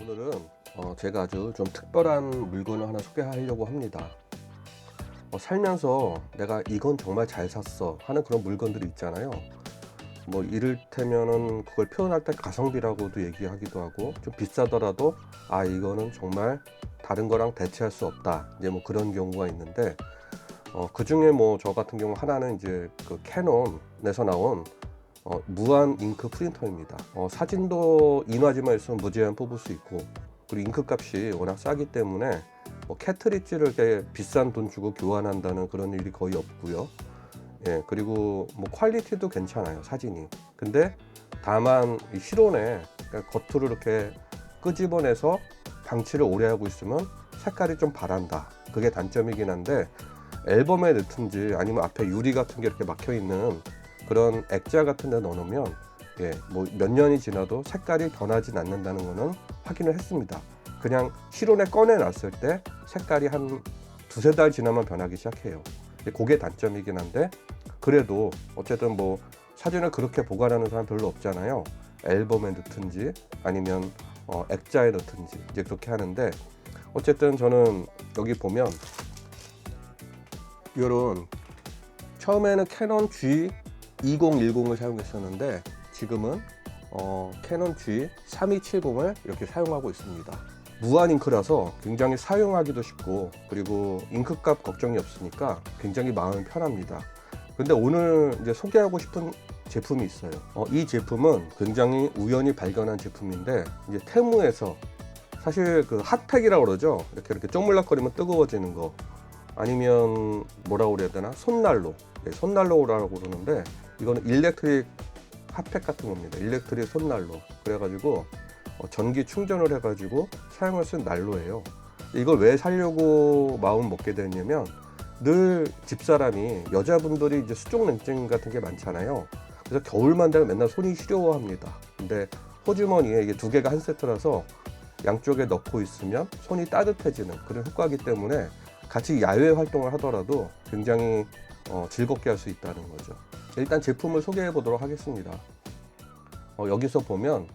오늘은 어, 제가 아주 좀 특별한 물건을 하나 소개하려고 합니다. 어, 살면서 내가 이건 정말 잘 샀어 하는 그런 물건들이 있잖아요. 뭐 이를테면은 그걸 표현할 때 가성비라고도 얘기하기도 하고 좀 비싸더라도 아 이거는 정말 다른 거랑 대체할 수 없다 이제 뭐 그런 경우가 있는데 어, 그 중에 뭐 저 같은 경우 하나는 이제 그 캐논에서 나온 어, 무한 잉크 프린터입니다. 어, 사진도 인화지만 있으면 무제한 뽑을 수 있고 그리고 잉크 값이 워낙 싸기 때문에 뭐 캐트리지를 비싼 돈 주고 교환한다는 그런 일이 거의 없고요. 예, 그리고 뭐 퀄리티도 괜찮아요, 사진이. 근데 다만 이 실온에 그러니까 겉으로 이렇게 끄집어내서 방치를 오래 하고 있으면 색깔이 좀 바란다. 그게 단점이긴 한데 앨범에 넣든지 아니면 앞에 유리 같은 게 이렇게 막혀 있는 그런 액자 같은 데 넣어놓으면 예, 뭐 몇 년이 지나도 색깔이 변하진 않는다는 거는 확인을 했습니다. 그냥 실온에 꺼내 놨을 때 색깔이 한 두세 달 지나면 변하기 시작해요. 예, 그게 단점이긴 한데 그래도 어쨌든 뭐 사진을 그렇게 보관하는 사람 별로 없잖아요. 앨범에 넣든지 아니면 어, 액자에 넣든지 이제 그렇게 하는데 어쨌든 저는 여기 보면 이런 처음에는 캐논 G 2010을 사용했었는데 지금은 어, 캐논 G 3270을 이렇게 사용하고 있습니다. 무한 잉크라서 굉장히 사용하기도 쉽고 그리고 잉크값 걱정이 없으니까 굉장히 마음이 편합니다. 근데 오늘 이제 소개하고 싶은 제품이 있어요. 어, 이 제품은 굉장히 우연히 발견한 제품인데 이제 테무에서 사실 그 핫팩이라고 그러죠. 이렇게 이렇게 쪼물락거리면 뜨거워지는 거 아니면 뭐라고 그래야 되나 손난로 네, 손난로라고 그러는데 이거는 일렉트릭 핫팩 같은 겁니다. 일렉트릭 손난로 그래가지고 어, 전기 충전을 해가지고 사용할 수 있는 난로예요. 이걸 왜 살려고 마음 먹게 됐냐면 늘 집사람이 여자분들이 이제 수족 냉증 같은 게 많잖아요. 그래서 겨울만 되면 맨날 손이 시려워합니다. 근데 호주머니에 이게 두 개가 한 세트라서 양쪽에 넣고 있으면 손이 따뜻해지는 그런 효과이기 때문에 같이 야외 활동을 하더라도 굉장히 어, 즐겁게 할 수 있다는 거죠. 일단 제품을 소개해 보도록 하겠습니다. 어, 여기서 보면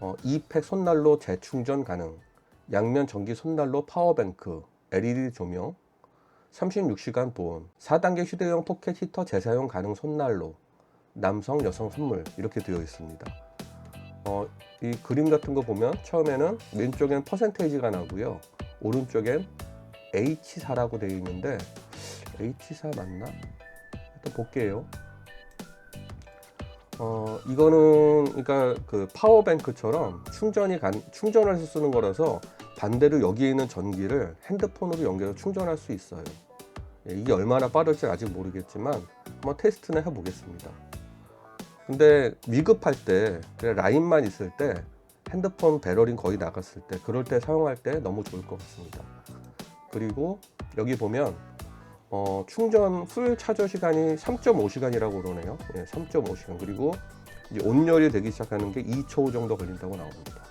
어, 2팩 손난로 재충전 가능, 양면 전기 손난로 파워뱅크, LED 조명, 36시간 보온, 4단계 휴대용 포켓 히터 재사용 가능 손난로, 남성, 여성 선물 이렇게 되어 있습니다. 어, 이 그림 같은 거 보면 처음에는 왼쪽엔 퍼센테이지가 나고요. 오른쪽엔 H4라고 되어 있는데 H4 맞나? 일단 볼게요. 어, 이거는 그러니까 그 파워뱅크처럼 충전이 간, 충전을 해서 쓰는 거라서 반대로 여기에 있는 전기를 핸드폰으로 연결해서 충전할 수 있어요. 예, 이게 얼마나 빠를지 아직 모르겠지만 한번 테스트는 해보겠습니다. 근데 위급할 때 라인만 있을 때 핸드폰 배럴이 거의 나갔을 때 그럴 때 사용할 때 너무 좋을 것 같습니다. 그리고 여기 보면 어, 충전 풀 차저 시간이 3.5시간이라고 그러네요. 예, 3.5시간. 그리고 이제 온열이 되기 시작하는 게 2초 정도 걸린다고 나옵니다.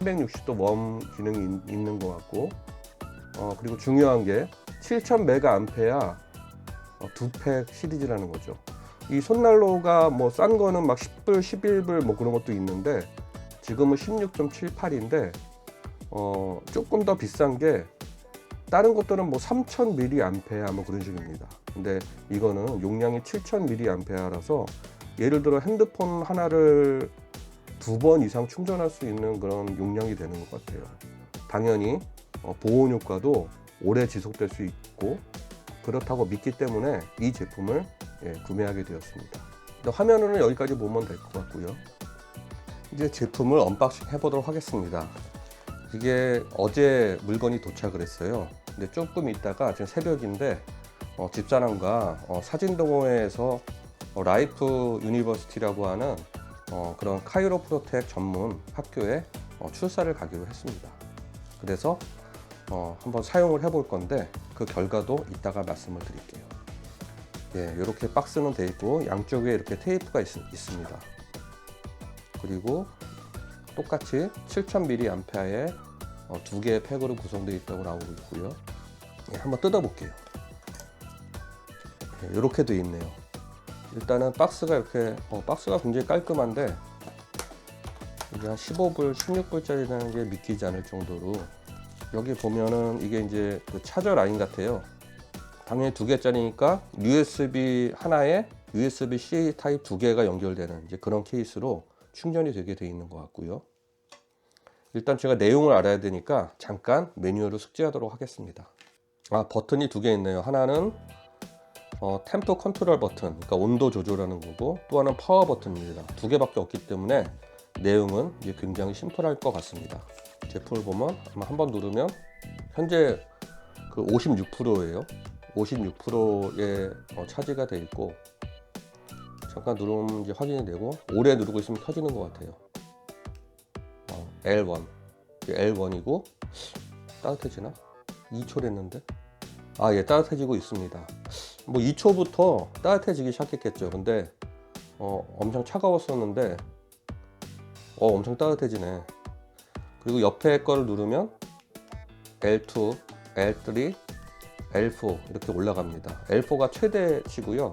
360도 웜 기능이 있- 있는 것 같고, 어, 그리고 중요한 게 7000메가암페어 어, 두팩 시리즈라는 거죠. 이 손난로가 뭐 싼 거는 막 10불, 11불 뭐 그런 것도 있는데 지금은 16.78인데 어, 조금 더 비싼 게 다른 것들은 뭐 3000mAh 뭐 그런 식입니다. 근데 이거는 용량이 7000mAh라서 예를 들어 핸드폰 하나를 두 번 이상 충전할 수 있는 그런 용량이 되는 것 같아요. 당연히 어, 보온 효과도 오래 지속될 수 있고 그렇다고 믿기 때문에 이 제품을 예, 구매하게 되었습니다. 화면으로는 여기까지 보면 될 것 같고요. 이제 제품을 언박싱 해보도록 하겠습니다. 이게 어제 물건이 도착을 했어요. 근데 조금 있다가 지금 새벽인데 어, 집사람과 어, 사진동호회에서 어, 라이프 유니버시티라고 하는 어, 그런 카이로 프로텍 전문 학교에 어, 출사를 가기로 했습니다. 그래서 어, 한번 사용을 해볼 건데 그 결과도 이따가 말씀을 드릴게요. 예, 이렇게 박스는 돼 있고 양쪽에 이렇게 테이프가 있, 있습니다. 그리고 똑같이 7000mAh의 어, 두 개의 팩으로 구성되어 있다고 나오고 있고요. 예, 한번 뜯어볼게요. 예, 이렇게 되어 있네요. 일단은 박스가 이렇게 어, 박스가 굉장히 깔끔한데 이게 한 15불, 16불짜리라는 게 믿기지 않을 정도로 여기 보면은 이게 이제 그 차저 라인 같아요. 당연히 두 개짜리니까 USB 하나에 USB-C 타입 두 개가 연결되는 이제 그런 케이스로 충전이 되게 돼 있는 것 같고요. 일단 제가 내용을 알아야 되니까 잠깐 메뉴를 숙지하도록 하겠습니다. 아 버튼이 두 개 있네요. 하나는 어, 템포 컨트롤 버튼, 그러니까 온도 조절하는 거고 또 하나는 파워 버튼입니다. 두 개밖에 없기 때문에 내용은 이제 굉장히 심플할 것 같습니다. 제품을 보면 아마 한 번 누르면 현재 그 56%예요. 56%의 어, 차지가 돼 있고 잠깐 누르면 이제 확인이 되고 오래 누르고 있으면 켜지는 것 같아요. 어, L1 L1이고 따뜻해지나? 2초 됐는데 아 예 따뜻해지고 있습니다. 뭐 2초부터 따뜻해지기 시작했겠죠. 근데 어, 엄청 차가웠었는데 어 엄청 따뜻해지네. 그리고 옆에 거를 누르면 L2, L3, L4 이렇게 올라갑니다. L4가 최대치고요.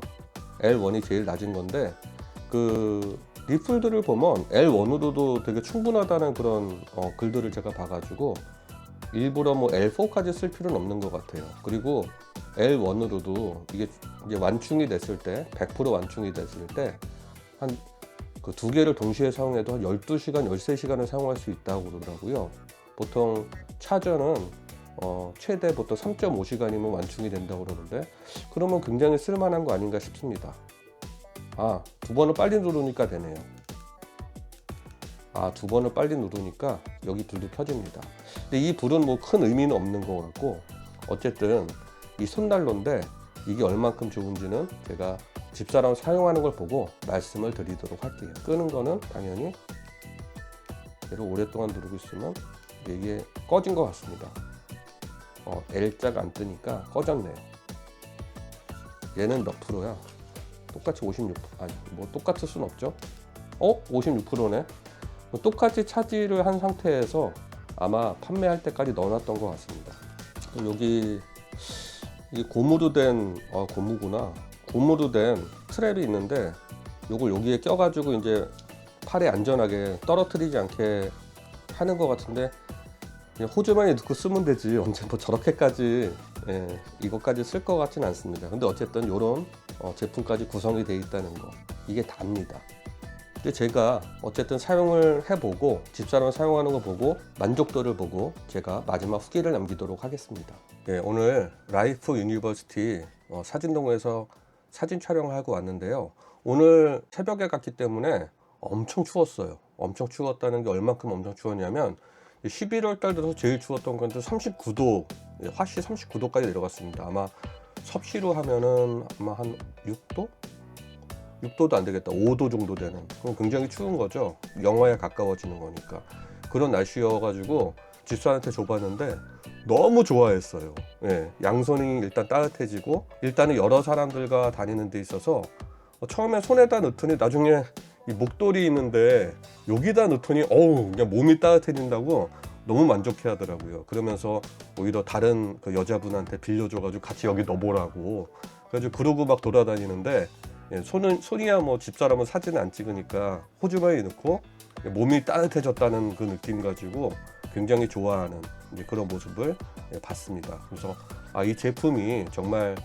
L1이 제일 낮은 건데 그 리플들을 보면 L1으로도 되게 충분하다는 그런 어, 글들을 제가 봐가지고 일부러 뭐 L4까지 쓸 필요는 없는 것 같아요. 그리고 L1으로도 이게 이제 완충이 됐을 때, 100% 완충이 됐을 때, 한 그 두 개를 동시에 사용해도 한 12시간, 13시간을 사용할 수 있다고 그러더라고요. 보통 차저는 어, 최대 보통 3.5시간이면 완충이 된다고 그러는데, 그러면 굉장히 쓸만한 거 아닌가 싶습니다. 아, 두 번을 빨리 누르니까 되네요. 아, 두 번을 빨리 누르니까 여기 불도 켜집니다. 근데 이 불은 뭐 큰 의미는 없는 것 같고, 어쨌든 이 손난로인데 이게 얼만큼 좋은지는 제가 집사람 사용하는 걸 보고 말씀을 드리도록 할게요. 끄는 거는 당연히 얘를 오랫동안 누르고 있으면 이게 꺼진 것 같습니다. 어, L자가 안 뜨니까 꺼졌네요. 얘는 몇 프로야? 똑같이 56, 아니 뭐 똑같을 순 없죠. 어? 56%네. 똑같이 차지를 한 상태에서 아마 판매할 때까지 넣어놨던 것 같습니다. 여기 이게 고무로 된, 아, 고무구나. 고무로 된 트랩이 있는데, 요걸 여기에 껴가지고 이제 팔에 안전하게 떨어뜨리지 않게 하는 것 같은데, 그냥 호주머니에 넣고 쓰면 되지. 언제 뭐 저렇게까지, 예, 이것까지 쓸 것 같지는 않습니다. 근데 어쨌든 어, 제품까지 구성이 되어 있다는 거. 이게 답니다. 근데 제가 어쨌든 사용을 해보고 집사람 사용하는 거 보고 만족도를 보고 제가 마지막 후기를 남기도록 하겠습니다. 네, 오늘 라이프 유니버시티 어, 사진동에서 사진 촬영을 하고 왔는데요. 오늘 새벽에 갔기 때문에 엄청 추웠어요. 엄청 추웠다는 게 얼만큼 엄청 추웠냐면 11월 달 들어서 제일 추웠던 건데 39도, 예, 화씨 39도까지 내려갔습니다. 아마 섭씨로 하면은 아마 한 6도? 6도도 안 되겠다. 5도 정도 되는. 그럼 굉장히 추운 거죠. 영하에 가까워지는 거니까. 그런 날씨여가지고 집사한테 줘봤는데 너무 좋아했어요. 예, 양손이 일단 따뜻해지고 일단은 여러 사람들과 다니는 데 있어서 어, 처음에 손에다 넣더니 나중에 이 목도리 있는데 여기다 넣더니 어우 그냥 몸이 따뜻해진다고 너무 만족해 하더라고요. 그러면서 오히려 다른 그 여자분한테 빌려줘가지고 같이 여기 넣어보라고. 그래가지고 그러고 막 돌아다니는데 예, 손은 손이야 뭐 집사람은 사진 안 찍으니까 호주머니에 넣고 몸이 따뜻해졌다는 그 느낌 가지고 굉장히 좋아하는 그런 모습을 예, 봤습니다. 그래서 아, 이 제품이 정말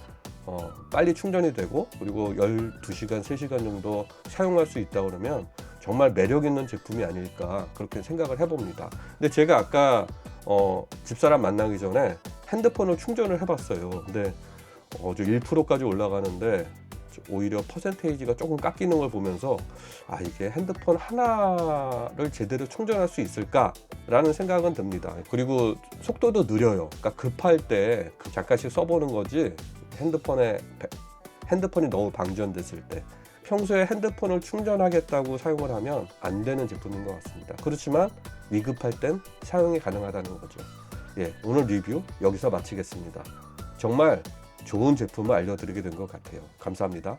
어, 빨리 충전이 되고 그리고 12시간, 3시간 정도 사용할 수 있다 그러면 정말 매력 있는 제품이 아닐까 그렇게 생각을 해봅니다. 근데 제가 아까 어, 집사람 만나기 전에 핸드폰을 충전을 해봤어요. 근데 어, 저 1%까지 올라가는데 오히려 퍼센테이지가 조금 깎이는 걸 보면서 아 이게 핸드폰 하나를 제대로 충전할 수 있을까라는 생각은 듭니다. 그리고 속도도 느려요. 그러니까 급할 때 잠깐씩 써보는 거지 핸드폰에 핸드폰이 너무 방전됐을 때 평소에 핸드폰을 충전하겠다고 사용을 하면 안 되는 제품인 것 같습니다. 그렇지만 위급할 땐 사용이 가능하다는 거죠. 예, 오늘 리뷰 여기서 마치겠습니다. 정말 좋은 제품을 알려드리게 된 것 같아요. 감사합니다.